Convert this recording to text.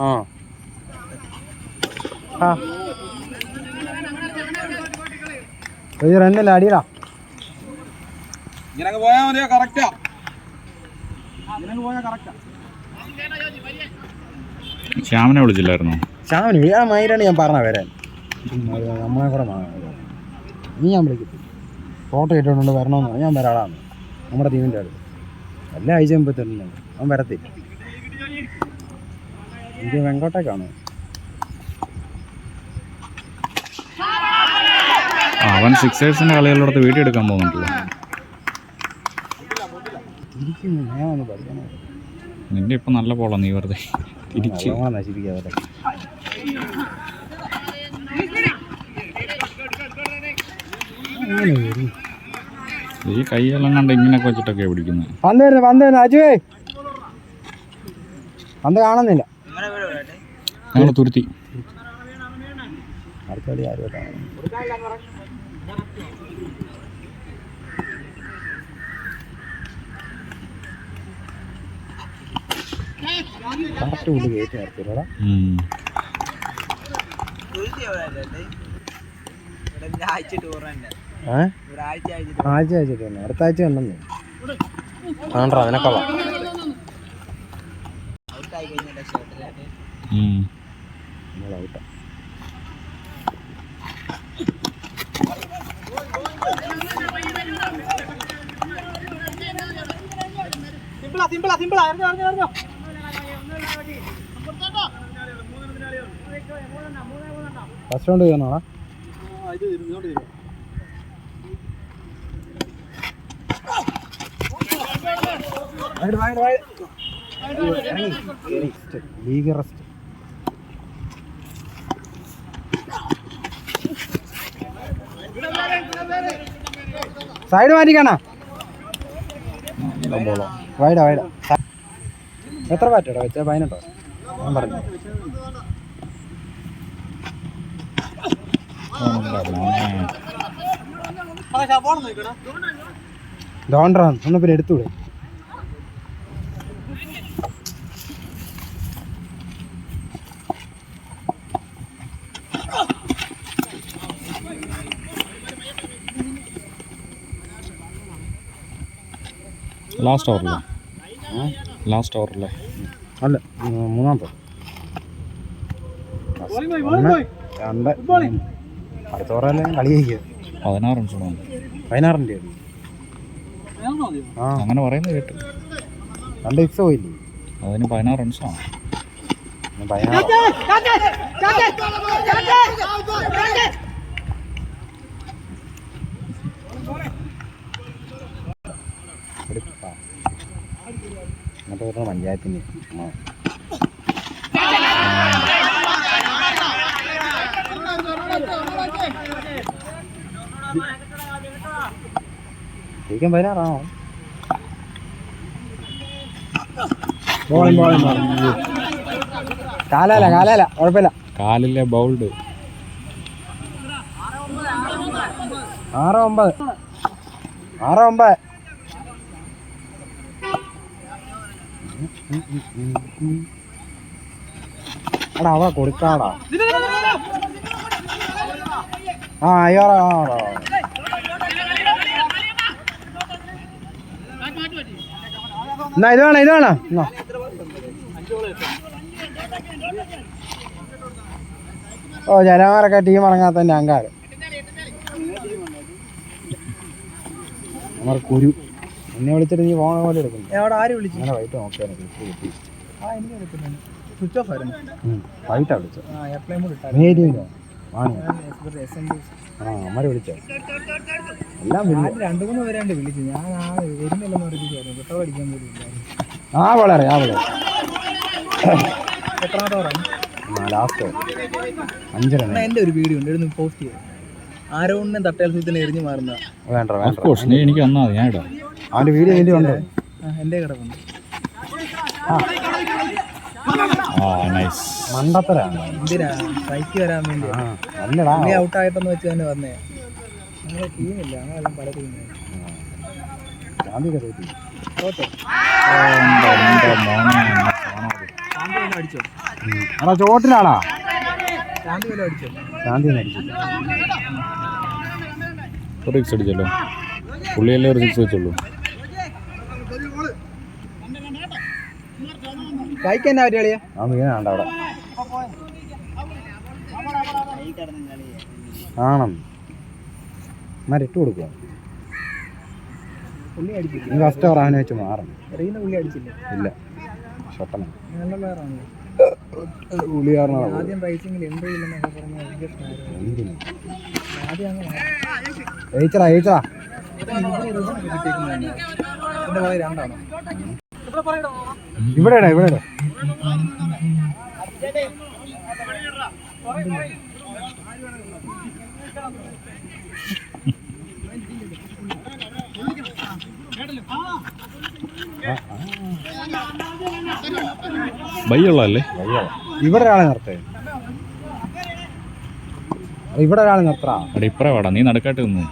ആ. ആ. ഒരു റണ്ണല്ല അടിയടാ? ഇങ്ങനെ പോയാൽ മതിയോ? കറക്റ്റാ ഇങ്ങനെ പോയാൽ കറക്റ്റാ ശ്യാമിനെ വിളിച്ചില്ലായിരുന്നോ? ശ്യാമന് മയിലാണ് ഞാൻ പറഞ്ഞ വരാൻ. നമ്മളെ കൂടെ മാ- നീ ഞാൻ വിളിക്കത്തില്ല. ഫോട്ടോ ഇട്ടുകൊണ്ട് വരണമെന്ന് പറഞ്ഞാൽ ഞാൻ വരാളാണ്. നമ്മുടെ ടീമിന്റെ അടുത്ത്. എല്ലാ ആഴ്ച മുമ്പ് തന്നെ അവൻ വരത്തില്ല. എനിക്ക് വെങ്കോട്ടേക്കാണ്. അവൻ സിക്സേഴ്സിന്റെ കളികളിലോടത്ത് വീട്ടിൽ എടുക്കാൻ പോകുന്നുണ്ടല്ലോ. തിരിക്കുന്നു ഞാൻ ഒന്ന് പഠിക്കണം. നിന്റെ ഇപ്പൊ നല്ല പോളാണ് നീ വെറുതെ തിരിച്ചു നശിപ്പിക്കാതെ അങ്ങനെ വരും ഈ കൈയെല്ലാം കണ്ട് ഇങ്ങനെയൊക്കെ വെച്ചിട്ടൊക്കെ പിടിക്കുന്നത് പന്ത് വരുന്നു പന്ത് വരുന്നു അജുവേ. പന്ത് കാണുന്നില്ല. ഞങ്ങൾ തുരുത്തി. അടുത്ത കളി ആരും കാണുന്നു കറക്റ്റ് കൊണ്ട് കയറ്റി നിർത്തില്ലടാ ഉം. തുരുത്തി എവിടെ അല്ലേ ഇവിടെ ഇല്ല ആഴ്ച ടൂറുണ്ട് ഏ? ഇവിടെ ആഴ്ച ആഴ്ച ആഴ്ച ആഴ്ച തന്നെ അടുത്ത ആഴ്ച ഉണ്ടെന്ന് ആണ്ടാ അതിനൊക്കെ ഔട്ടായി കഴിഞ്ഞ ഷർട്ടിലായിട്ട് ഉം. നമ്മൾ ഔട്ടാ സിമ്പിളാ സിമ്പിളാ സിമ്പിളാ ഇറങ്ങോ ഇറങ്ങോ. ഇറങ്ങോ ഫസ്റ്റ് റൗണ്ട് ചെയ്യണോടാ ഇത് ലീഗ് റെസ്റ്റ് സൈഡ് മാറ്റിക്കാണ വൈഡ വൈഡ എത്ര പാറ്റോടാ വെച്ചാ പതിനെട്ടോ? ഞാൻ പറഞ്ഞു. ഡോണ്ടറാണ് ഒന്ന് പിന്നെ എടുത്തൂടെ ലാസ്റ്റ് ഓവറിൽ ലാസ്റ്റ് ഓവറിൽ അല്ല മൂന്നാം മൂന്നാമത്തെ രണ്ട് അടുത്ത ഓവറല്ലേ കളി ജയിക്കുക പതിനാറ് റൺസ് പതിനാറിന്റെ ആ അങ്ങനെ പറയുന്നത് കേട്ടു രണ്ട് സിക്സ് പോയില്ലേ അതിന് പതിനാറ് റൺസാണ് ഞാൻ പതിനാറ് വരുന്ന പഞ്ചായത്തിന്. ശരിക്കും പതിനാറാണോ? കാലല്ല കാലല്ല കുഴപ്പമില്ല. കാലിലെ ബൗൾഡ്. ആറ് ഒമ്പത്. ആറ് ഒമ്പത്. എടാ അവ കൊടുക്കാടാ. ആ അയ്യോടാ എന്നാ ഇത് വേണം ഇത് വേണം? ഓ ജനമാരൊക്കെ ടീം ഇറങ്ങാത്തതിന്റെ അഹങ്കാരം. നമ്മുടെ കുരു എന്നെ വിളിച്ചിട്ട് നീ ഫോൺ പോലെ എടുക്കുന്നു. എവിടെ ആര് വിളിച്ചു? അങ്ങനെ വൈകിട്ട് നോക്കിയാണ് കിട്ടി കിട്ടി. ആ എനിക്ക് അറിയത്തില്ല സ്വിച്ച് ഓഫ് ആയിരുന്നു. വൈകിട്ടാ വിളിച്ചത്. ആ കൂടെ ഇട്ടാ മേരിയിലോ ആണ് വിളിച്ചോ? എല്ലാം വിളിച്ചു? രണ്ട് മൂന്ന് പേരാണ്ട് വിളിച്ചു. ഞാൻ ആ വരുന്നില്ലെന്ന് പറഞ്ഞിരിക്കുന്നു പെട്രോൾ അടിക്കാൻ പോലും ആ വളരെ ആ വളരെ. എത്രാമത്തെ ഓറാണ് ആ ലാസ്റ്റ് അഞ്ചര എന്റെ ഒരു വീഡിയോ ഉണ്ട്. പോസ്റ്റ് ആരോണിനെ തട്ടേൽസത്തിന് എറിഞ്ഞു മാറുന്ന. വേണ്ട എനിക്ക് വന്നാ ഞാൻ ഇടാം. അവന്റെ വീട് എന്റെ ഉണ്ട്? എന്റെ കിടപ്പുണ്ട് മണ്ടത്തരാണ്. എന്തിനാ? വരാൻ വേണ്ടി. നീ ഔട്ടായിട്ടെന്ന് വെച്ച് തന്നെ വന്നേ. ഞങ്ങളെ ടീമില്ല ഞങ്ങളെല്ലാം പല ഒരു സിക്സ് അടിച്ചല്ലോ. പുള്ളിയല്ലേ ഒരു സിക്സ് വെച്ചുള്ളൂ കൈക്ക് എന്നാ ആ അവിടെ. ഇട്ട് കൊടുക്കുക പുള്ളി അടിച്ചില്ല? ഫസ്റ്റ് അവനെ വെച്ച് മാറണം. എറിയുന്ന പുള്ളി അടിച്ചില്ല? ഇല്ല. ഷട്ടണം നല്ല പ്ലെയറാണ് പുള്ളി കാരണം ആദ്യം റൈസിംഗിൽ എൻട്രി ഇല്ലെന്നൊക്കെ പറഞ്ഞ് അങ്ങ് രണ്ടാണോ? ഇവിടെ ഇവിടെ ബയ്യുള്ളതല്ലേ ഇവിടെ ഒരാളെ നിർത്തേ. ഇവിടെ ഒരാളെ നിർത്തറാ ഇപ്പറേ വേടാ നീ നടക്കാട്ട് നിന്ന്.